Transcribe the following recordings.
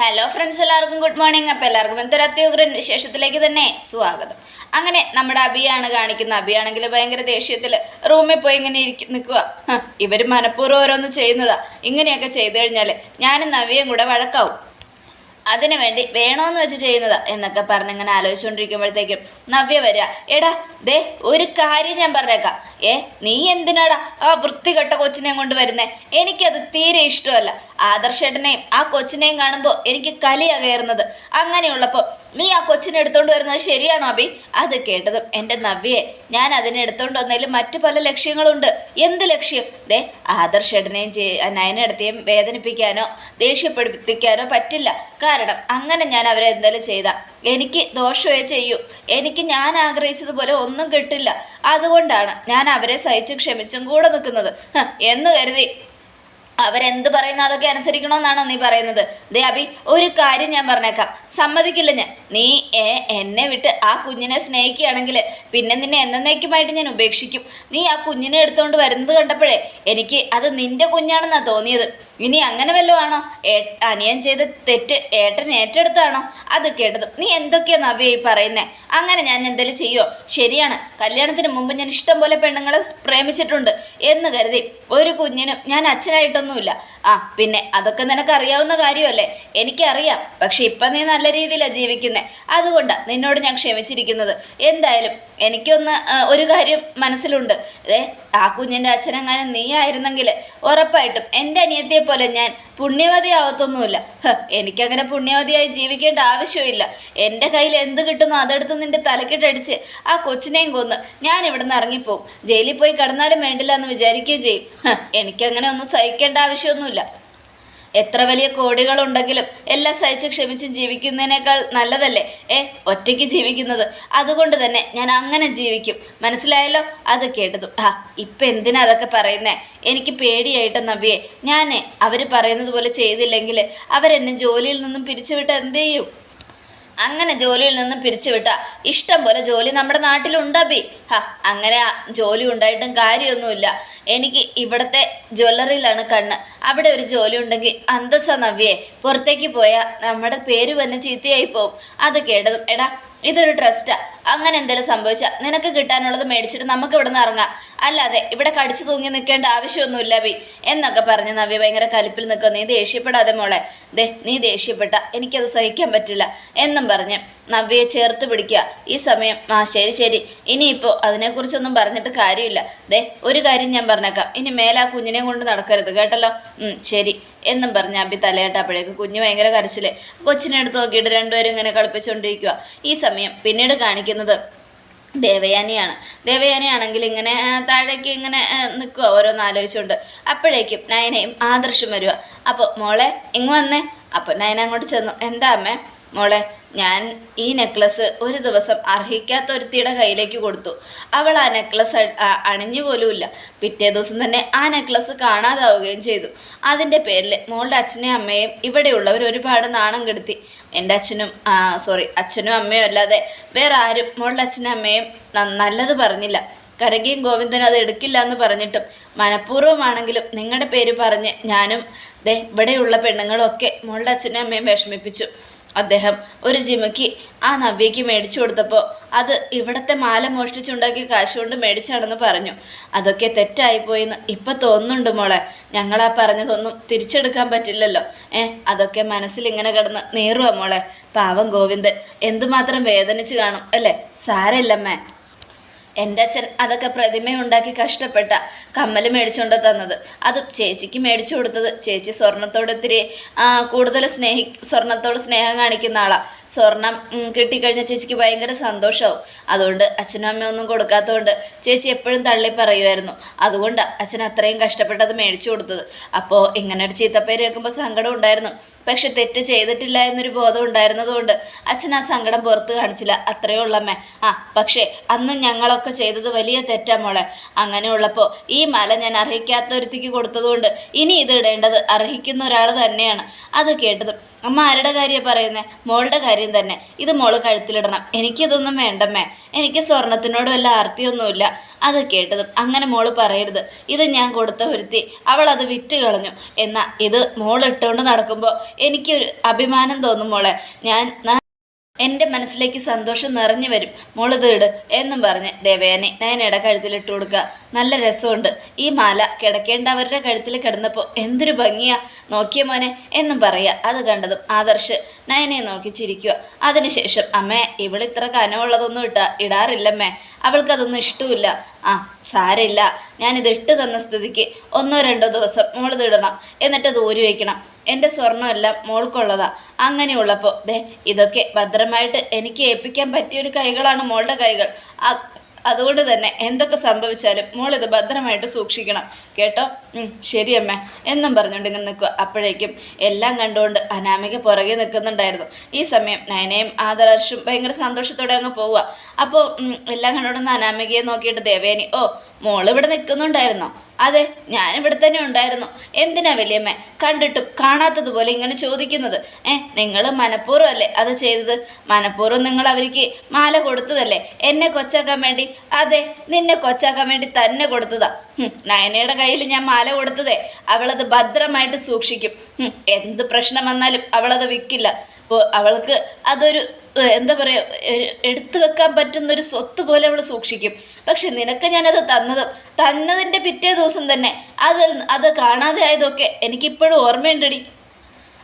Hello friends എല്ലാവർക്കും good morning അപ്പോൾ എല്ലാവർക്കും എന്തൊരു അത്യുഗ്രൻ വിശേഷത്തിലേക്ക് തന്നെ സ്വാഗതം. അങ്ങനെ നമ്മുടെ അബിയാണ് കാണിക്കുന്ന അബിയാണെങ്കിൽ ഭയങ്കര ദേഷ്യത്തിൽ റൂമിൽ പോയി ഇങ്ങനെ ഇരിക്ക നിൽക്കുക ഇവർ മനഃപൂർവം ഓരോന്ന് ചെയ്യുന്നതാ. ഇങ്ങനെയൊക്കെ ചെയ്തു കഴിഞ്ഞാൽ ഞാനും നവിയും കൂടെ വഴക്കാവും. അതിനു വേണ്ടി വേണോന്ന് വെച്ച് ചെയ്യുന്നതാ എന്നൊക്കെ പറഞ്ഞ് ഇങ്ങനെ ആലോചിച്ചുകൊണ്ടിരിക്കുമ്പോഴത്തേക്കും നവ്യ വരിക എടാ ദേ ഒരു കാര്യം ഞാൻ പറഞ്ഞേക്കാം. ഏ നീ എന്തിനാടാ ആ വൃത്തികെട്ട കൊച്ചിനെയും കൊണ്ട് വരുന്നേ? എനിക്കത് തീരെ ഇഷ്ടമല്ല. ആദർശേട്ടനെയും ആ കൊച്ചിനെയും കാണുമ്പോൾ എനിക്ക് കലിയാ കയറുന്നത്. അങ്ങനെയുള്ളപ്പോൾ നീ ആ കൊച്ചിനെ എടുത്തോണ്ട് വരുന്നത് ശരിയാണോ അബി? അത് കേട്ടതും എന്റെ നവ്യെ ഞാൻ അതിനെ എടുത്തോണ്ട് വന്നതിൽ മറ്റു പല ലക്ഷ്യങ്ങളുണ്ട്. എന്ത് ലക്ഷ്യം? ദേ ആദർശേട്ടനെയും നയനെടുത്തേയും വേദനിപ്പിക്കാനോ ദേഷ്യപ്പെടുത്തിക്കാനോ പറ്റില്ല. കാരണം അങ്ങനെ ഞാൻ അവരെ എന്തെങ്കിലും ചെയ്ത. എനിക്ക് ദോഷമേ ചെയ്യൂ. എനിക്ക് ഞാൻ ആഗ്രഹിച്ചതുപോലെ ഒന്നും കിട്ടില്ല. അതുകൊണ്ടാണ് ഞാൻ അവരെ സഹിച്ച് ക്ഷമിച്ചും കൂടെ നിൽക്കുന്നത്. എന്ന് കരുതി. അവരെന്ത് പറയുന്നു അതൊക്കെ അനുസരിക്കണമെന്നാണോ നീ പറയുന്നത്? ദേ അബി ഒരു കാര്യം ഞാൻ പറഞ്ഞേക്കാം. സമ്മതിക്കില്ല ഞാൻ. നീ ഏ എന്നെ വിട്ട് ആ കുഞ്ഞിനെ സ്നേഹിക്കുകയാണെങ്കിൽ പിന്നെ നിന്നെ എന്നേക്കുമായിട്ട് ഞാൻ ഉപേക്ഷിക്കും. നീ ആ കുഞ്ഞിനെ എടുത്തുകൊണ്ട് വരുന്നത് കണ്ടപ്പോഴേ എനിക്ക് അത് നിന്റെ കുഞ്ഞാണെന്നാണ് തോന്നിയത്. ഇനി അങ്ങനെ വല്ലതും ആണോ? അനിയൻ ചെയ്ത തെറ്റ് ഏട്ടൻ ഏറ്റെടുത്താണോ അത് കേട്ടതും. നീ എന്തൊക്കെയാ നവ്യ ഈ പറയുന്നേ? അങ്ങനെ ഞാൻ എന്തെങ്കിലും ചെയ്യുമോ ശരിയാണ്. കല്യാണത്തിന് മുമ്പ് ഞാൻ ഇഷ്ടം പോലെ പെണ്ണുങ്ങളെ പ്രേമിച്ചിട്ടുണ്ട് എന്ന് കരുതി ഒരു കുഞ്ഞിനും ഞാൻ അച്ഛനായിട്ടൊന്നുമില്ല ആ പിന്നെ അതൊക്കെ നിനക്ക് അറിയാവുന്ന കാര്യമല്ലേ? എനിക്കറിയാം. പക്ഷെ ഇപ്പം നീ നല്ല രീതിയിലാണ് ജീവിക്കുന്നത് അതുകൊണ്ടാണ് നിന്നോട് ഞാൻ ക്ഷമിച്ചിരിക്കുന്നത്. എന്തായാലും എനിക്കൊന്ന് ഒരു കാര്യം മനസ്സിലുണ്ട്. ഏ ആ കുഞ്ഞിന്റെ അച്ഛനെങ്ങാനും നീ ആയിരുന്നെങ്കിൽ ഉറപ്പായിട്ടും എന്റെ അനിയത്തിയെ പോലെ ഞാൻ പുണ്യവതി ആവത്തൊന്നുമില്ല. ഹ്, എനിക്കങ്ങനെ പുണ്യവതിയായി ജീവിക്കേണ്ട ആവശ്യമില്ല. എന്റെ കയ്യിൽ എന്ത് കിട്ടുന്നോ അതെടുത്ത് നിന്റെ തലക്കിട്ടടിച്ച് ആ കൊച്ചിനെയും കൊന്ന് ഞാൻ ഇവിടുന്ന് ഇറങ്ങിപ്പോവും. ജയിലിൽ പോയി കിടന്നാലും വേണ്ടില്ല എന്ന് വിചാരിക്കുകയും ചെയ്യും. എനിക്കങ്ങനെ ഒന്നും സഹിക്കേണ്ട ആവശ്യമൊന്നുമില്ല. എത്ര വലിയ കോടികളുണ്ടെങ്കിലും എല്ലാം സഹിച്ച് ക്ഷമിച്ച് ജീവിക്കുന്നതിനേക്കാൾ നല്ലതല്ലേ? ഏ ഒറ്റയ്ക്ക് ജീവിക്കുന്നത്. അതുകൊണ്ട് തന്നെ ഞാൻ അങ്ങനെ ജീവിക്കും. മനസ്സിലായല്ലോ? അത് കേട്ടതും. ആ ഇപ്പം എന്തിനാ അതൊക്കെ പറയുന്നേ? എനിക്ക് പേടിയായിട്ട് നവ്യേ. ഞാൻ അവർ പറയുന്നത് പോലെ ചെയ്തില്ലെങ്കിൽ അവരെന്നെ ജോലിയിൽ നിന്നും പിരിച്ചുവിട്ട് എന്ത് ചെയ്യും? അങ്ങനെ ജോലിയിൽ നിന്നും പിരിച്ചുവിട്ട ഇഷ്ടം പോലെ ജോലി നമ്മുടെ നാട്ടിലുണ്ടബി ഹ അങ്ങനെ ജോലി ഉണ്ടായിട്ടും കാര്യമൊന്നുമില്ല. എനിക്ക് ഇവിടുത്തെ ജ്വല്ലറിയിലാണ് കണ്ണ്. അവിടെ ഒരു ജോലി ഉണ്ടെങ്കിൽ അന്തസ്സ നവ്യേ. പുറത്തേക്ക് പോയാൽ നമ്മുടെ പേര് വന്ന് ചീത്തയായി പോവും. അത് കേട്ടതും എടാ ഇതൊരു ട്രസ്റ്റാ. അങ്ങനെ എന്തെങ്കിലും സംഭവിച്ചാൽ നിനക്ക് കിട്ടാനുള്ളത് മേടിച്ചിട്ട് നമുക്ക് ഇവിടെ നിന്ന് ഇറങ്ങാം. അല്ലാതെ ഇവിടെ കടിച്ചു തൂങ്ങി നിൽക്കേണ്ട ആവശ്യമൊന്നുമില്ല ബി എന്നൊക്കെ പറഞ്ഞ് നവ്യ ഭയങ്കര കലിപ്പിൽ നിൽക്കുക നീ ദേഷ്യപ്പെടാതെ മോളെ. ദേ നീ ദേഷ്യപ്പെട്ട. എനിക്കത് സഹിക്കാൻ പറ്റില്ല. എന്നും പറഞ്ഞ് നവ്യയെ ചേർത്ത് പിടിക്കുക. ഈ സമയം ആ ശരി ശരി. ഇനിയിപ്പോൾ അതിനെക്കുറിച്ചൊന്നും പറഞ്ഞിട്ട് കാര്യമില്ല. ദേ ഒരു കാര്യം ഞാൻ പറഞ്ഞേക്കാം. ഇനി മേലെ കുഞ്ഞിനെ കൊണ്ട് നടക്കരുത് കേട്ടല്ലോ? ശരി. എന്നും പറഞ്ഞ് അബി തലയാട്ടപ്പോഴേക്ക് കുഞ്ഞ് ഭയങ്കര കരച്ചിൽ. കൊച്ചിനെ എടുത്ത് നോക്കിയിട്ട് രണ്ടുപേരും ഇങ്ങനെ കളിപ്പിച്ചുകൊണ്ടിരിക്കുക ഈ സമയം പിന്നീട് കാണിക്കുന്നത് ദേവയാനിയാണ്. ദേവയാനിയാണെങ്കിൽ ഇങ്ങനെ താഴേക്ക് ഇങ്ങനെ നിൽക്കുക ഓരോന്ന് ആലോചിച്ചുകൊണ്ട് അപ്പോഴേക്കും നയനയും ആദർശം വരിക അപ്പോൾ മോളെ ഇങ്ങ് വന്നേ. അപ്പോൾ നയന അങ്ങോട്ട് ചെന്നു. എന്താ അമ്മേ? മോളെ ഞാൻ ഈ നെക്ലസ് ഒരു ദിവസം അർഹിക്കാത്ത ഒരുത്തിയുടെ കയ്യിലേക്ക് കൊടുത്തു. അവൾ ആ നെക്ലസ് അണിഞ്ഞു പോലുമില്ല. പിറ്റേ ദിവസം തന്നെ ആ നെക്ലസ് കാണാതാവുകയും ചെയ്തു. അതിന്റെ പേരിൽ മോളുടെ അച്ഛനെയും അമ്മയും ഇവിടെയുള്ളവർ ഒരുപാട് നാണം കെടുത്തി. എന്റെ അച്ഛനും സോറി അച്ഛനും അമ്മയും അല്ലാതെ വേറെ ആരും മോളുടെ അച്ഛനും അമ്മയും നല്ലത് പറഞ്ഞില്ല. കരകിയും ഗോവിന്ദനും അത് എടുക്കില്ല എന്ന് പറഞ്ഞിട്ടും മനഃപൂർവമാണെങ്കിലും നിങ്ങളുടെ പേര് പറഞ്ഞ് ഞാനും ദേ ഇവിടെയുള്ള പെണ്ണുങ്ങളൊക്കെ മോളുടെ അച്ഛനും അമ്മയും വിഷമിപ്പിച്ചു. അദ്ദേഹം ഒരു ജിമയ്ക്ക് ആ നവ്യയ്ക്ക് മേടിച്ചു കൊടുത്തപ്പോൾ അത് ഇവിടത്തെ മാല മോഷ്ടിച്ചുണ്ടാക്കിയ കാശ് കൊണ്ട് മേടിച്ചാണെന്ന് പറഞ്ഞു. അതൊക്കെ തെറ്റായിപ്പോയെന്ന് ഇപ്പം തോന്നുന്നുണ്ട് മോളെ. ഞങ്ങളാ പറഞ്ഞതൊന്നും തിരിച്ചെടുക്കാൻ പറ്റില്ലല്ലോ. ഏ അതൊക്കെ മനസ്സിൽ ഇങ്ങനെ കിടന്ന് നേറുവാ മോളെ. പാവം ഗോവിന്ദൻ എന്തുമാത്രം വേദനിച്ച് കാണും അല്ലേ? സാരമില്ലമ്മേ. എന്റെ അച്ഛൻ അതൊക്കെ പ്രതിമയുണ്ടാക്കി കഷ്ടപ്പെട്ട കമ്മൽ മേടിച്ചുകൊണ്ട് തന്നത്. അതും ചേച്ചിക്ക് മേടിച്ചു കൊടുത്തത്. ചേച്ചി സ്വർണത്തോട് ഇത്തിരി ആ, കൂടുതൽ സ്നേഹി സ്വർണത്തോട് സ്നേഹം കാണിക്കുന്ന ആളാണ് സ്വർണം കിട്ടിക്കഴിഞ്ഞാൽ ചേച്ചിക്ക് ഭയങ്കര സന്തോഷമാവും അതുകൊണ്ട് അച്ഛനും അമ്മയും ഒന്നും കൊടുക്കാത്തതുകൊണ്ട് ചേച്ചി എപ്പോഴും തള്ളി പറയുമായിരുന്നു അതുകൊണ്ട് അച്ഛൻ അത്രയും കഷ്ടപ്പെട്ടത് മേടിച്ചു കൊടുത്തത്. അപ്പോൾ ഇങ്ങനെ ഒരു ചീത്തപ്പേര് കേൾക്കുമ്പോൾ സങ്കടം ഉണ്ടായിരുന്നു. പക്ഷെ തെറ്റ് ചെയ്തിട്ടില്ല എന്നൊരു ബോധം ഉണ്ടായിരുന്നതുകൊണ്ട് അച്ഛൻ ആ സങ്കടം പുറത്ത് കാണിച്ചില്ല. അത്രയേ ഉള്ളമ്മേ. ആ പക്ഷേ അന്ന് ഞങ്ങളൊക്കെ ഒക്കെ ചെയ്തത് വലിയ തെറ്റാ മോളെ. അങ്ങനെയുള്ളപ്പോൾ ഈ മാല ഞാൻ അർഹിക്കാത്ത ഒരുത്തിക്ക് കൊടുത്തതുകൊണ്ട് ഇനി ഇത് ഇടേണ്ടത് അർഹിക്കുന്ന ഒരാൾ തന്നെയാണ്. അത് കേട്ടത് അമ്മ ആരുടെ കാര്യം പറയുന്നത് മോളുടെ കാര്യം തന്നെ. ഇത് മോൾ കഴുത്തിലിടണം. എനിക്കിതൊന്നും വേണ്ടമ്മേ. എനിക്ക് സ്വർണത്തിനോട് വല്ല ആർത്തിയൊന്നുമില്ല. അത് കേട്ടതും അങ്ങനെ മോൾ പറയരുത്. ഇത് ഞാൻ കൊടുത്ത ഒരുത്തി അവൾ അത് വിറ്റ് കളഞ്ഞു. എന്നാൽ ഇത് മോൾ ഇട്ടുകൊണ്ട് നടക്കുമ്പോൾ എനിക്കൊരു അഭിമാനം തോന്നും മോളെ. ഞാൻ എന്റെ മനസ്സിലേക്ക് സന്തോഷം നിറഞ്ഞു വരും. മുളതീട് എന്നും പറഞ്ഞ് ദേവയാനി നയനയുടെ കഴുത്തിലിട്ട് കൊടുക്കുക. നല്ല രസമുണ്ട്. ഈ മാല കിടക്കേണ്ടവരുടെ കഴുത്തിൽ കിടന്നപ്പോൾ എന്തൊരു ഭംഗിയാ. നോക്കിയ മോനെ എന്നും പറയുക. അത് കണ്ടതും ആദർശ് നയനെ നോക്കി ചിരിക്കുക. അതിനുശേഷം അമ്മേ ഇവളിത്ര കനമുള്ളതൊന്നും ഇട്ടാ ഇടാറില്ലമ്മേ. അവൾക്കതൊന്നും ഇഷ്ടമില്ല ആ സാരമില്ല. ഞാനിത് ഇട്ട് തന്ന സ്ഥിതിക്ക് ഒന്നോ രണ്ടോ ദിവസം മോളിത് ഇടണം. എന്നിട്ട് അത് ഊരി വയ്ക്കണം എന്റെ സ്വർണമെല്ലാം മോൾക്കുള്ളതാ. അങ്ങനെയുള്ളപ്പോൾ ദേ ഇതൊക്കെ ഭദ്രമായിട്ട് എനിക്ക് ഏൽപ്പിക്കാൻ പറ്റിയൊരു കൈകളാണ് മോളുടെ കൈകൾ. അ- അതുകൊണ്ട് തന്നെ എന്തൊക്കെ സംഭവിച്ചാലും മോളിത് ഭദ്രമായിട്ട് സൂക്ഷിക്കണം. കേട്ടോ? ശരി അമ്മ. എന്നും പറഞ്ഞുകൊണ്ട് ഇങ്ങനെ നിൽക്കുക. അപ്പോഴേക്കും എല്ലാം കണ്ടുകൊണ്ട് അനാമിക പുറകെ നിൽക്കുന്നുണ്ടായിരുന്നു. ഈ സമയം നയനയും ആദർശും ഭയങ്കര സന്തോഷത്തോടെ അങ്ങ് പോവുക. അപ്പോൾ എല്ലാം കണ്ടുകൊണ്ടൊന്ന് അനാമികയെ നോക്കിയിട്ട് ദേവേനി ഓ മോൾ ഇവിടെ നിൽക്കുന്നുണ്ടായിരുന്നോ? അതെ ഞാനിവിടെ തന്നെ ഉണ്ടായിരുന്നു. എന്തിനാ വലിയമ്മ? കണ്ടിട്ടും കാണാത്തതുപോലെ ഇങ്ങനെ ചോദിക്കുന്നത്. ഏ നിങ്ങൾ മനഃപൂർവം അല്ലേ അത് ചെയ്തത്? മനഃപൂർവം നിങ്ങൾ അവർക്ക് മാല കൊടുത്തതല്ലേ? എന്നെ കൊച്ചാക്കാൻ വേണ്ടി? അതെ നിന്നെ കൊച്ചാക്കാൻ വേണ്ടി തന്നെ കൊടുത്തതാ. നയനയുടെ കയ്യിൽ ഞാൻ മാല കൊടുത്തതേ. അവളത് ഭദ്രമായിട്ട് സൂക്ഷിക്കും. എന്ത് പ്രശ്നം വന്നാലും അവളത് വിൽക്കില്ല അപ്പോൾ അവൾക്ക് അതൊരു എന്താ പറയുക എടുത്തു വെക്കാൻ പറ്റുന്ന ഒരു സ്വത്ത് പോലെ അവൾ സൂക്ഷിക്കും. പക്ഷെ നിനക്ക് ഞാനത് തന്നത് തന്നതിന്റെ പിറ്റേ ദിവസം തന്നെ. അത് അത് കാണാതെ ആയതൊക്കെ എനിക്കിപ്പോഴും ഓർമ്മയുണ്ടടി.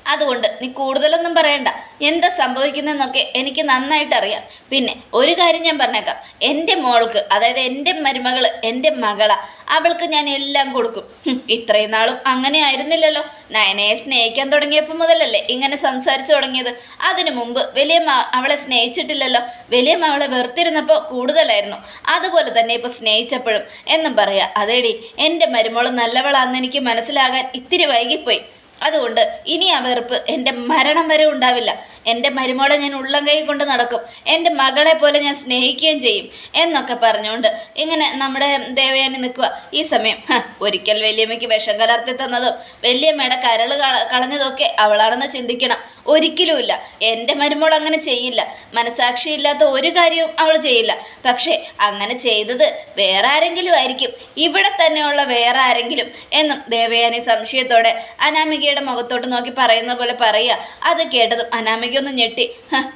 അതുകൊണ്ട് നീ കൂടുതലൊന്നും പറയണ്ട. എന്താ സംഭവിക്കുന്നതെന്നൊക്കെ എനിക്ക് നന്നായിട്ട് അറിയാം പിന്നെ ഒരു കാര്യം ഞാൻ പറഞ്ഞേക്കാം. എന്റെ മോൾക്ക് അതായത് എന്റെ മരുമകൾ എന്റെ മകളാ അവൾക്ക് ഞാൻ എല്ലാം കൊടുക്കും. ഇത്രയും നാളും അങ്ങനെ ആയിരുന്നില്ലല്ലോ. നയനയെ സ്നേഹിക്കാൻ തുടങ്ങിയപ്പോൾ മുതലല്ലേ ഇങ്ങനെ സംസാരിച്ചു തുടങ്ങിയത്. അതിനു മുമ്പ് വലിയമ്മ അവളെ സ്നേഹിച്ചിട്ടില്ലല്ലോ. വലിയ അവളെ വെറുത്തിരുന്നപ്പോൾ കൂടുതലായിരുന്നു. അതുപോലെ തന്നെ ഇപ്പോൾ സ്നേഹിച്ചപ്പോഴും. എന്നും പറയാം അതേടി എന്റെ മരുമോൾ നല്ലവളാണെന്ന് എനിക്ക് മനസ്സിലാകാൻ ഇത്തിരി വൈകിപ്പോയി. അതുകൊണ്ട് ഇനി ആ വെറുപ്പ് എന്റെ മരണം വരെ ഉണ്ടാവില്ല. എന്റെ മരുമോളെ ഞാൻ ഉള്ളം കൈ കൊണ്ട് നടക്കും. എന്റെ മകളെ പോലെ ഞാൻ സ്നേഹിക്കുകയും ചെയ്യും. എന്നൊക്കെ പറഞ്ഞുകൊണ്ട് ഇങ്ങനെ നമ്മുടെ ദേവയാനി നിൽക്കുക ഈ സമയം ഒരിക്കൽ വല്യമ്മയ്ക്ക് വിഷം കലർത്തി തന്നതും വല്യമ്മയുടെ കരൾ കള- കളഞ്ഞതൊക്കെ അവളാണെന്ന് ചിന്തിക്കണം. ഒരിക്കലുമില്ല എന്റെ മരുമോൾ അങ്ങനെ ചെയ്യില്ല. മനസാക്ഷിയില്ലാത്ത ഒരു കാര്യവും അവൾ ചെയ്യില്ല. പക്ഷേ അങ്ങനെ ചെയ്തത് വേറെ ആരെങ്കിലും ആയിരിക്കും. ഇവിടെ തന്നെയുള്ള വേറെ ആരെങ്കിലും എന്നും ദേവയാനി സംശയത്തോടെ അനാമികയുടെ മുഖത്തോട്ട് നോക്കി പറയുന്ന പോലെ പറയുക. അത് കേട്ടതും അനാമിക ഒന്ന് ഞെട്ടി.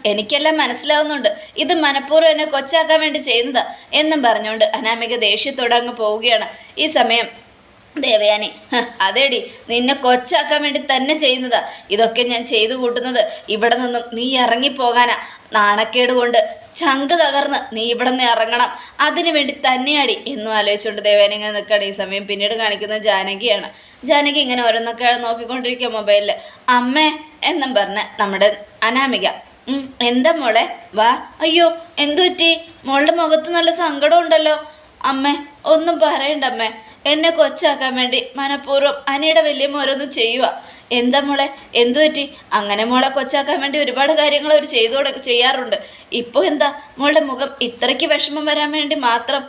എനിക്കെല്ലാം മനസ്സിലാവുന്നുണ്ട്. ഇത് മനഃപൂർവം എന്നെ കൊച്ചാക്കാൻ വേണ്ടി ചെയ്യുന്നതാ എന്നും പറഞ്ഞുകൊണ്ട് അനാമിക ദേഷ്യത്തോടെ അങ്ങ് പോവുകയാണ്. ഈ സമയം ദേവയാനി "ഹ, അതേടി നിന്നെ കൊച്ചാക്കാൻ വേണ്ടി തന്നെ ചെയ്യുന്നതാ. ഇതൊക്കെ ഞാൻ ചെയ്തു കൂട്ടുന്നത് ഇവിടെ നിന്നും നീ ഇറങ്ങിപ്പോകാനാ. നാണക്കേട് കൊണ്ട് ചങ്ക് തകർന്ന് നീ ഇവിടെ നിന്ന് ഇറങ്ങണം. അതിനു വേണ്ടി തന്നെയാടി എന്നും ആലോചിച്ചുകൊണ്ട് ദേവയാനി ഇങ്ങനെ നിൽക്കുകയാണ്. ഈ സമയം പിന്നീട് കാണിക്കുന്നത് ജാനകിയാണ്. ജാനകി ഇങ്ങനെ ഓരോന്നൊക്കെ നോക്കിക്കൊണ്ടിരിക്കുക മൊബൈലിൽ അമ്മേ എന്നും പറഞ്ഞ് നമ്മുടെ അനാമിക. "ഉം, എന്താ മോളെ? വാ. അയ്യോ എന്തു പറ്റി? മോളുടെ മുഖത്ത് നല്ല സങ്കടം ഉണ്ടല്ലോ. അമ്മേ ഒന്നും പറയണ്ട അമ്മേ. എന്നെ കൊച്ചാക്കാൻ വേണ്ടി മനഃപൂർവം അനിയുടെ വലിയ മോരൊന്ന് ചെയ്യുക എന്താ മോളെ? എന്തു പറ്റി? അങ്ങനെ മോളെ കൊച്ചാക്കാൻ വേണ്ടി ഒരുപാട് കാര്യങ്ങൾ അവർ ചെയ്തു ചെയ്യാറുണ്ട്. ഇപ്പോൾ എന്താ? മോളുടെ മുഖം ഇത്രയ്ക്ക് വിഷമം വരാൻ വേണ്ടി മാത്രം.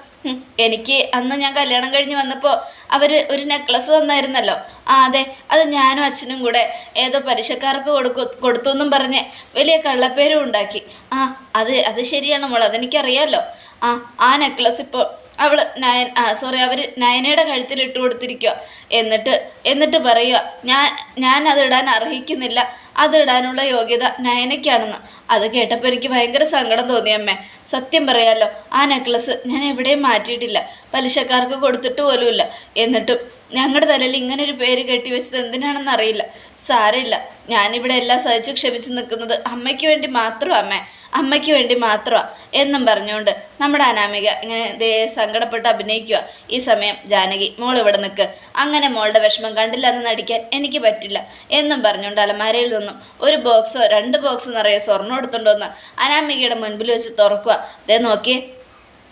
എനിക്ക് അന്ന് ഞാൻ കല്യാണം കഴിഞ്ഞ് വന്നപ്പോൾ അവർ ഒരു നെക്ലസ് തന്നായിരുന്നല്ലോ. ആ അതെ അത് ഞാനും അച്ഛനും കൂടെ ഏതോ പലിശക്കാർക്ക് കൊടുക്കു കൊടുത്തു എന്നും പറഞ്ഞ് വലിയ കള്ളപ്പേരും ഉണ്ടാക്കി. ആ അത് അത് ശരിയാണ് മോൾ അതെനിക്കറിയാമല്ലോ ആ ആ നെക്ലസ് ഇപ്പോൾ അവൾ നയൻ സോറി അവർ നയനയുടെ കഴുത്തിൽ ഇട്ട് കൊടുത്തിരിക്കുക എന്നിട്ട് എന്നിട്ട് പറയുക ഞാൻ ഞാൻ അതിടാൻ അർഹിക്കുന്നില്ല. അതിടാനുള്ള യോഗ്യത നയനയ്ക്കാണെന്ന്. അത് കേട്ടപ്പോൾ എനിക്ക് ഭയങ്കര സങ്കടം തോന്നി അമ്മേ. സത്യം പറയാലോ ആ നെക്ലസ് ഞാൻ എവിടെയും മാറ്റിയിട്ടില്ല. പലിശക്കാർക്ക് കൊടുത്തിട്ട് പോലുമില്ല എന്നിട്ടും ഞങ്ങളുടെ തലയിൽ ഇങ്ങനെ ഒരു പേര് കെട്ടിവെച്ചത് എന്തിനാണെന്ന് അറിയില്ല. സാരമില്ല. ഞാനിവിടെ എല്ലാം സഹിച്ച് ക്ഷമിച്ച് നിൽക്കുന്നത് അമ്മയ്ക്ക് വേണ്ടി മാത്രം അമ്മേ. അമ്മയ്ക്ക് വേണ്ടി മാത്രമാണ് എന്നും പറഞ്ഞുകൊണ്ട് നമ്മുടെ അനാമിക ഇങ്ങനെ ദേ സങ്കടപ്പെട്ട് അഭിനയിക്കുക. ഈ സമയം ജാനകി മോൾ ഇവിടെ നിൽക്ക് അങ്ങനെ മോളുടെ വിഷമം കണ്ടില്ല എന്ന് നടിക്കാൻ എനിക്ക് പറ്റില്ല എന്നും പറഞ്ഞുകൊണ്ട് അലമാരയിൽ നിന്നും ഒരു ബോക്സോ രണ്ട് ബോക്സോ നിറയെ സ്വർണം എടുത്തുകൊണ്ടുവന്ന് അനാമികയുടെ മുൻപിൽ വെച്ച് തുറക്കുക ദേ നോക്കിയേ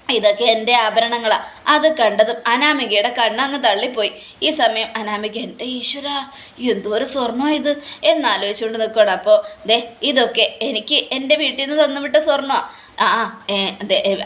ഇതൊക്കെ എന്റെ ആഭരണങ്ങളാ. അത് കണ്ടതും അനാമികയുടെ കണ്ണങ്ങ് തള്ളിപ്പോയി. ഈ സമയം അനാമിക എന്റെ ഈശ്വര എന്തോ ഒരു സ്വർണോ ഇത് എന്നാലോചിച്ചുകൊണ്ട് നിൽക്കണം അപ്പോൾ ദേ ഇതൊക്കെ എനിക്ക് എന്റെ വീട്ടിൽ നിന്ന് തന്നുവിട്ട സ്വർണമാണ് ആ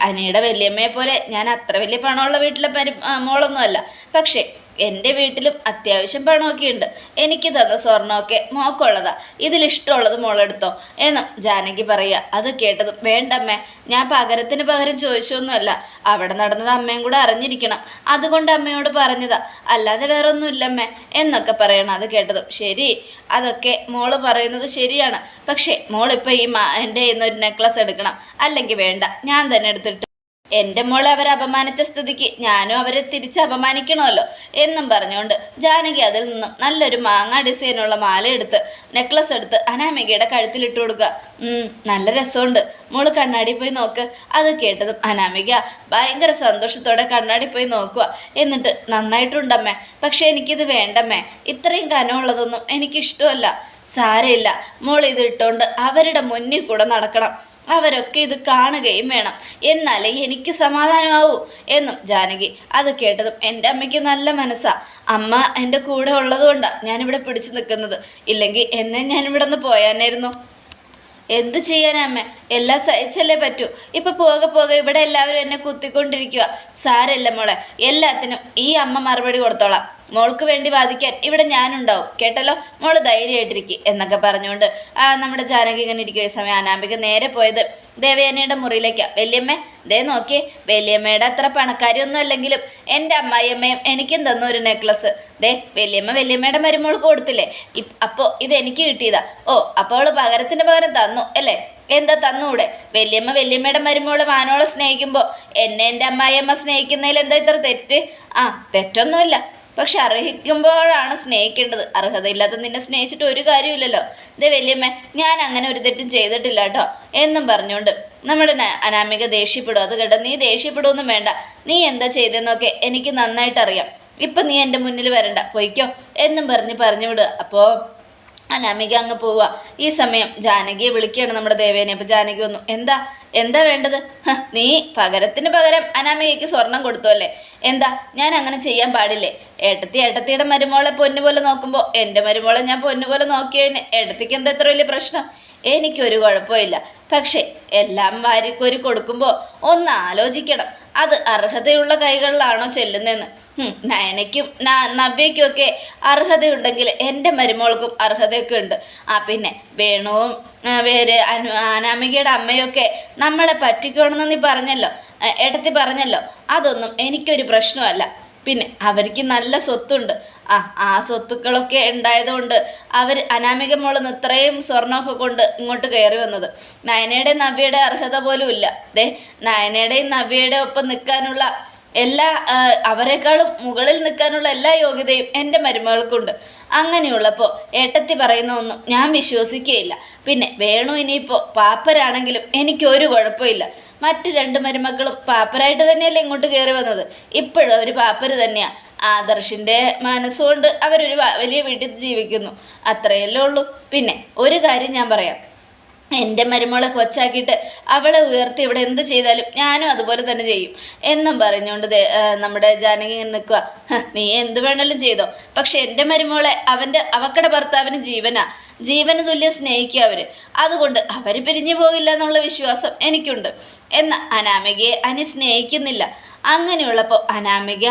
അനിയുടെ വലിയമ്മയെ പോലെ ഞാൻ അത്ര വലിയ പണമുള്ള വീട്ടിലെ പരി മോളൊന്നുമല്ല. പക്ഷേ എന്റെ വീട്ടിലും അത്യാവശ്യം പണമൊക്കെ ഉണ്ട്. എനിക്ക് തന്ന സ്വർണമൊക്കെ മോക്കുള്ളതാ. ഇതിലിഷ്ടമുള്ളത് മോളെടുത്തോ. എന്നും ജാനകി പറയുക. അത് കേട്ടതും വേണ്ടമ്മേ ഞാൻ പകരത്തിന് പകരം ചോദിച്ചൊന്നുമല്ല. അവിടെ നടന്നത് അമ്മയും കൂടെ അറിഞ്ഞിരിക്കണം. അതുകൊണ്ട് അമ്മയോട് പറഞ്ഞതാ. അല്ലാതെ വേറെ ഒന്നുമില്ലമ്മേ എന്നൊക്കെ പറയണം. അത് കേട്ടതും ശരി. അതൊക്കെ മോൾ പറയുന്നത് ശരിയാണ്. പക്ഷേ മോളിപ്പോൾ ഈ എന്റെ കയ്യിൽ ഒരു നെക്ലസ് എടുക്കണം. അല്ലെങ്കിൽ വേണ്ട. ഞാൻ തന്നെ എടുത്തിട്ട് എന്റെ മോളെ അവരെ അപമാനിച്ച സ്ഥിതിക്ക് ഞാനും അവരെ തിരിച്ച് അപമാനിക്കണമല്ലോ എന്നും പറഞ്ഞുകൊണ്ട് ജാനകി അതിൽ നിന്നും നല്ലൊരു മാങ്ങ ഡിസൈനുള്ള മാല എടുത്ത് നെക്ലസ് എടുത്ത് അനാമികയുടെ കഴുത്തിലിട്ട് കൊടുക്കുക. നല്ല രസമുണ്ട്. മോൾ കണ്ണാടി പോയി നോക്ക്. അത് കേട്ടതും അനാമിക ഭയങ്കര സന്തോഷത്തോടെ കണ്ണാടി പോയി നോക്കുക. എന്നിട്ട് നന്നായിട്ടുണ്ടമ്മേ. പക്ഷെ എനിക്കിത് വേണ്ടമ്മേ. ഇത്രയും കനമുള്ളതൊന്നും എനിക്കിഷ്ടമല്ല. സാരയില്ല മോൾ അവരുടെ മുന്നിൽ കൂടെ നടക്കണം. അവരൊക്കെ ഇത് കാണുകയും വേണം. എന്നാലേ എനിക്ക് സമാധാനമാവൂ എന്നും ജാനകി അത് കേട്ടതും എന്റെ അമ്മയ്ക്ക് നല്ല മനസ്സാ. അമ്മ എന്റെ കൂടെ ഉള്ളതുകൊണ്ടാണ് ഞാനിവിടെ പിടിച്ചു നിൽക്കുന്നത്. ഇല്ലെങ്കിൽ എന്നെ ഞാനിവിടെ നിന്ന് പോയാനായിരുന്നു. എന്ത് ചെയ്യാനമ്മ എല്ലാം സഹിച്ചല്ലേ പറ്റൂ. ഇപ്പൊ പോകെ പോകെ ഇവിടെ എല്ലാവരും എന്നെ കുത്തിക്കൊണ്ടിരിക്കുക സാരല്ല മോളെ എല്ലാത്തിനും ഈ അമ്മ മറുപടി കൊടുത്തോളാം. മോൾക്ക് വേണ്ടി വാദിക്കാൻ ഇവിടെ ഞാനുണ്ടാവും. കേട്ടല്ലോ? മോൾ ധൈര്യമായിട്ടിരിക്കും എന്നൊക്കെ പറഞ്ഞുകൊണ്ട് ആ നമ്മുടെ ജാനകി ഇങ്ങനെ ഇരിക്കുക സമയം. അനാമിക നേരെ പോയത് ദേവയാനിയുടെ മുറിയിലേക്കാണ് വല്യമ്മ ദേ നോക്കി. വല്യമ്മയുടെ അത്ര പണക്കാരിയൊന്നും അല്ലെങ്കിലും എന്റെ അമ്മായിയമ്മയും എനിക്കും തന്നു ഒരു നെക്ലസ്. ദേ വലിയമ്മ വല്യമ്മയുടെ മരുമോൾക്ക് കൊടുത്തില്ലേ? അപ്പോൾ ഇത് എനിക്ക് കിട്ടിയതാ. ഓ അപ്പോൾ പകരത്തിന് പകരം തന്നു അല്ലേ? എന്താ തന്നൂടെ? വലിയമ്മ വല്യമ്മയുടെ മരുമോളെ മാനോളെ സ്നേഹിക്കുമ്പോൾ എന്നെ എന്റെ അമ്മായിയമ്മ സ്നേഹിക്കുന്നതിൽ എന്താ ഇത്ര തെറ്റ്? ആ തെറ്റൊന്നുമില്ല. പക്ഷെ അർഹിക്കുമ്പോഴാണ് സ്നേഹിക്കേണ്ടത്. അർഹതയില്ലാത്ത നിന്നെ സ്നേഹിച്ചിട്ട് ഒരു കാര്യമില്ലല്ലോ ദേ വലിയമ്മ ഞാൻ അങ്ങനെ ഒരു തെറ്റും ചെയ്തിട്ടില്ല കേട്ടോ. എന്നും പറഞ്ഞുകൊണ്ട് നമ്മുടെ അനാമിക ദേഷ്യപ്പെടും. അത് കേട്ടോ നീ ദേഷ്യപ്പെടുമൊന്നും വേണ്ട. നീ എന്താ ചെയ്തെന്നൊക്കെ എനിക്ക് നന്നായിട്ട് അറിയാം ഇപ്പം നീ എന്റെ മുന്നിൽ വരണ്ട. പൊയ്ക്കോ. എന്നും പറഞ്ഞ് പറഞ്ഞു വിടുക അപ്പോൾ അനാമിക അങ്ങ് പോവുക ഈ സമയം ജാനകിയെ വിളിക്കുകയാണ് നമ്മുടെ ദേവേനെ. അപ്പം ജാനകി വന്നു എന്താ? എന്താ വേണ്ടത്? നീ പകരത്തിന് പകരം അനാമികയ്ക്ക് സ്വർണം കൊടുത്തു അല്ലേ? എന്താ? ഞാൻ അങ്ങനെ ചെയ്യാൻ പാടില്ലേ? ഏട്ടത്തി ഏട്ടത്തിയുടെ മരുമോളെ പൊന്നുപോലെ നോക്കുമ്പോൾ എന്റെ മരുമോളെ ഞാൻ പൊന്നുപോലെ നോക്കിയതിന് ഏട്ടത്തിക്ക് എന്താ ഇത്ര വലിയ പ്രശ്നം? എനിക്കൊരു കുഴപ്പമില്ല. പക്ഷേ എല്ലാം വാരിക്കോരി കൊടുക്കുമ്പോൾ ഒന്ന് ആലോചിക്കണം. അത് അർഹതയുള്ള കൈകളിലാണോ ചെല്ലുന്നതെന്ന്. നയനയ്ക്കും നവ്യയ്ക്കും ഒക്കെ അർഹതയുണ്ടെങ്കിൽ എന്റെ മരുമോൾക്കും അർഹതയൊക്കെ ഉണ്ട്. ആ പിന്നെ വേണുവും വേറെ അനു അനാമികയുടെ അമ്മയൊക്കെ നമ്മളെ പറ്റിക്കണമെന്ന് നീ പറഞ്ഞല്ലോ ഏട്ടത്തി പറഞ്ഞല്ലോ. അതൊന്നും എനിക്കൊരു പ്രശ്നമല്ല. പിന്നെ അവർക്ക് നല്ല സ്വത്തുണ്ട്. ആ ആ സ്വത്തുക്കളൊക്കെ ഉണ്ടായതുകൊണ്ട് അവർ അനാമിക മോളിൽ ഇത്രയും സ്വർണമൊക്കെ കൊണ്ട് ഇങ്ങോട്ട് കയറി വന്നത്. നയനയുടെ നവ്യയുടെ അർഹത പോലും ഇല്ല. ദേ നയനയുടെയും നവ്യയുടെ ഒപ്പം നിൽക്കാനുള്ള എല്ലാ അവരെക്കാളും മുകളിൽ നിൽക്കാനുള്ള എല്ലാ യോഗ്യതയും എന്റെ മരുമകൾക്കുണ്ട്. അങ്ങനെയുള്ളപ്പോൾ ഏട്ടത്തി പറയുന്ന ഒന്നും ഞാൻ വിശ്വസിക്കുകയില്ല. പിന്നെ വേണു ഇനിയിപ്പോൾ പാപ്പരാണെങ്കിലും എനിക്കൊരു കുഴപ്പമില്ല. മറ്റ് രണ്ട് മരുമക്കളും പാപ്പരായിട്ട് തന്നെയല്ലേ ഇങ്ങോട്ട് കയറി വന്നത്. ഇപ്പോഴും അവർ പാപ്പര് തന്നെയാണ് ആദർശിന്റെ മനസ്സുകൊണ്ട് അവരൊരു വലിയ വീട്ടിൽ ജീവിക്കുന്നു. അത്രയല്ലേ ഉള്ളൂ. പിന്നെ ഒരു കാര്യം ഞാൻ പറയാം. എന്റെ മരുമോളെ കൊച്ചാക്കിയിട്ട് അവളെ ഉയർത്തി ഇവിടെ എന്ത് ചെയ്താലും ഞാനും അതുപോലെ തന്നെ ചെയ്യും. എന്നും പറഞ്ഞുകൊണ്ട് നമ്മുടെ ജാനകി നിൽക്കുക നീ എന്ത് വേണമെങ്കിലും ചെയ്തോ. പക്ഷെ എന്റെ മരുമോളെ അവന്റെ അവക്കടെ ഭർത്താവിന് ജീവനാ. ജീവന തുല്യം സ്നേഹിക്കുക അവർ അതുകൊണ്ട് അവർ പിരിഞ്ഞു പോകില്ല എന്നുള്ള വിശ്വാസം എനിക്കുണ്ട്. എന്ന അനാമികയെ അനി സ്നേഹിക്കുന്നില്ല. അങ്ങനെയുള്ളപ്പോൾ അനാമിക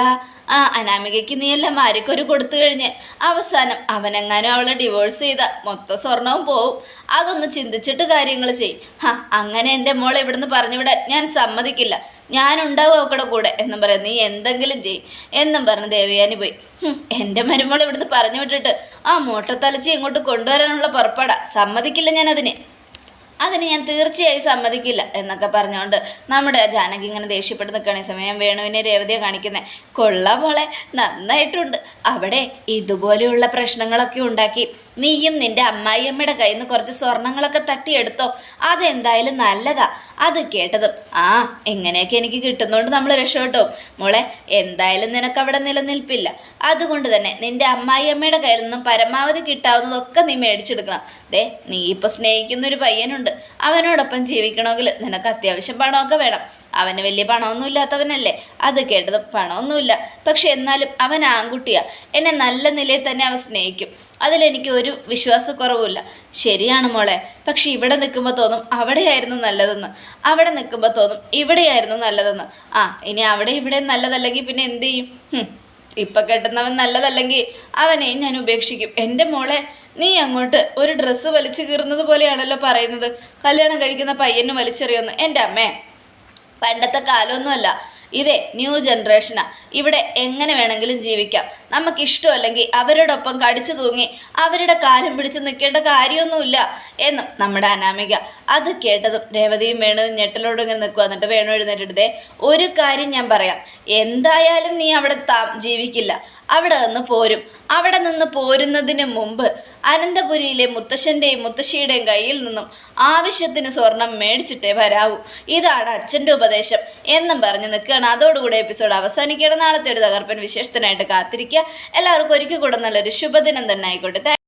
ആ അനാമികയ്ക്ക് നീ എല്ലാം മാരിക്കൊരു കൊടുത്തു കഴിഞ്ഞ് അവസാനം അവനെങ്ങാനും അവളെ ഡിവോഴ്സ് ചെയ്ത മൊത്ത സ്വർണവും പോവും. അതൊന്ന് ചിന്തിച്ചിട്ട് കാര്യങ്ങൾ ചെയ്യും ഹാ അങ്ങനെ എന്റെ മോളെ ഇവിടുന്ന് പറഞ്ഞു വിടാൻ ഞാൻ സമ്മതിക്കില്ല. ഞാനുണ്ടാവും അവക്കടെ കൂടെ എന്നും പറയാം. നീ എന്തെങ്കിലും ചെയ് എന്നും പറഞ്ഞ് ദേവയാനി പോയി. എന്റെ മരുമോൾ ഇവിടുന്ന് പറഞ്ഞു വിട്ടിട്ട് ആ മൂട്ടത്തലച്ചി ഇങ്ങോട്ട് കൊണ്ടുവരാനുള്ള പുറപ്പാടാ. സമ്മതിക്കില്ല ഞാൻ അതിന് ഞാൻ തീർച്ചയായും സമ്മതിക്കില്ല എന്നൊക്കെ പറഞ്ഞുകൊണ്ട് നമ്മുടെ ജാനകി ഇങ്ങനെ ദേഷ്യപ്പെട്ട് നിൽക്കണേ സമയം വേണുവിനെ രേവതിയെ കാണിക്കുന്നത് കൊള്ള മോളെ നന്നായിട്ടുണ്ട്. അവിടെ ഇതുപോലെയുള്ള പ്രശ്നങ്ങളൊക്കെ ഉണ്ടാക്കി. നീയും നിന്റെ അമ്മായിയമ്മയുടെ കയ്യിൽ നിന്ന് കുറച്ച് സ്വർണങ്ങളൊക്കെ തട്ടിയെടുത്തോ. അതെന്തായാലും നല്ലതാ. അത് കേട്ടതും ആ എങ്ങനെയൊക്കെ എനിക്ക് കിട്ടുന്നതുകൊണ്ട് നമ്മൾ രക്ഷപ്പെട്ടോ. മോളെ എന്തായാലും നിനക്ക് അവിടെ നിലനിൽപ്പില്ല. അതുകൊണ്ട് തന്നെ നിന്റെ അമ്മായിയമ്മയുടെ കയ്യിൽ നിന്നും പരമാവധി കിട്ടാവുന്നതൊക്കെ നീ മേടിച്ചെടുക്കണം. ദേ നീ ഇപ്പോൾ സ്നേഹിക്കുന്ന ഒരു പയ്യനുണ്ട്. അതുകൊണ്ട് അവനോടൊപ്പം ജീവിക്കണമെങ്കിൽ നിനക്ക് അത്യാവശ്യം പണമൊക്കെ വേണം. അവന് വലിയ പണമൊന്നും ഇല്ലാത്തവനല്ലേ? അത് കേട്ടത് പണമൊന്നുമില്ല. പക്ഷെ എന്നാലും അവൻ ആൺകുട്ടിയാ. എന്നെ നല്ല നിലയിൽ തന്നെ അവൻ സ്നേഹിക്കും. അതിലെനിക്ക് ഒരു വിശ്വാസക്കുറവുമില്ല. ശരിയാണ് മോളെ. പക്ഷെ ഇവിടെ നിൽക്കുമ്പോൾ തോന്നും അവിടെയായിരുന്നു നല്ലതെന്ന്. അവിടെ നിൽക്കുമ്പോൾ തോന്നും ഇവിടെയായിരുന്നു നല്ലതെന്ന്. ആ ഇനി അവിടെ ഇവിടെ നല്ലതല്ലെങ്കിൽ പിന്നെ എന്ത് ചെയ്യും? ഇപ്പൊ കെട്ടുന്നവൻ നല്ലതല്ലെങ്കിൽ അവനെ ഞാൻ ഉപേക്ഷിക്കും. എന്റെ മോളെ നീ അങ്ങോട്ട് ഒരു ഡ്രസ്സ് വലിച്ചു കീറുന്നത് പോലെയാണല്ലോ പറയുന്നത്. കല്യാണം കഴിക്കുന്ന പയ്യനും വലിച്ചെറിയുമെന്ന് എന്റെ അമ്മേ പണ്ടത്തെ കാലമൊന്നുമല്ല. ഇതേ ന്യൂ ജനറേഷനാ ഇവിടെ എങ്ങനെ വേണമെങ്കിലും ജീവിക്കാം. നമുക്കിഷ്ടമല്ലെങ്കിൽ അവരോടൊപ്പം കടിച്ചു തൂങ്ങി അവരുടെ കാലം പിടിച്ച് നിൽക്കേണ്ട കാര്യമൊന്നുമില്ല എന്നും നമ്മുടെ അനാമിക. അത് കേട്ടതും രേവതിയും വേണുവും ഞെട്ടലോടും ഇങ്ങനെ നിൽക്കുക എന്നിട്ട് വേണു എഴുന്നേറ്റിട്ടേ ഒരു കാര്യം ഞാൻ പറയാം. എന്തായാലും നീ അവിടെ താ ജീവിക്കില്ല. അവിടെ നിന്ന് പോരും. അവിടെ നിന്ന് പോരുന്നതിന് മുമ്പ് അനന്തപുരിയിലെ മുത്തശ്ശന്റെയും മുത്തശ്ശിയുടെയും കയ്യിൽ നിന്നും ആവശ്യത്തിന് സ്വർണം മേടിച്ചിട്ടേ വരാവൂ. ഇതാണ് അച്ഛന്റെ ഉപദേശം എന്നും പറഞ്ഞ് നിൽക്കുകയാണ്. അതോടുകൂടി എപ്പിസോഡ് അവസാനിക്കുകയാണ്. നാളത്തെ ഒരു തകർപ്പൻ വിശേഷത്തിനായിട്ട് കാത്തിരിക്കുക. എല്ലാവർക്കും ഒരിക്കൽ കൂടെ നല്ലൊരു ശുഭദിനം തന്നെ ആയിക്കോട്ടെ.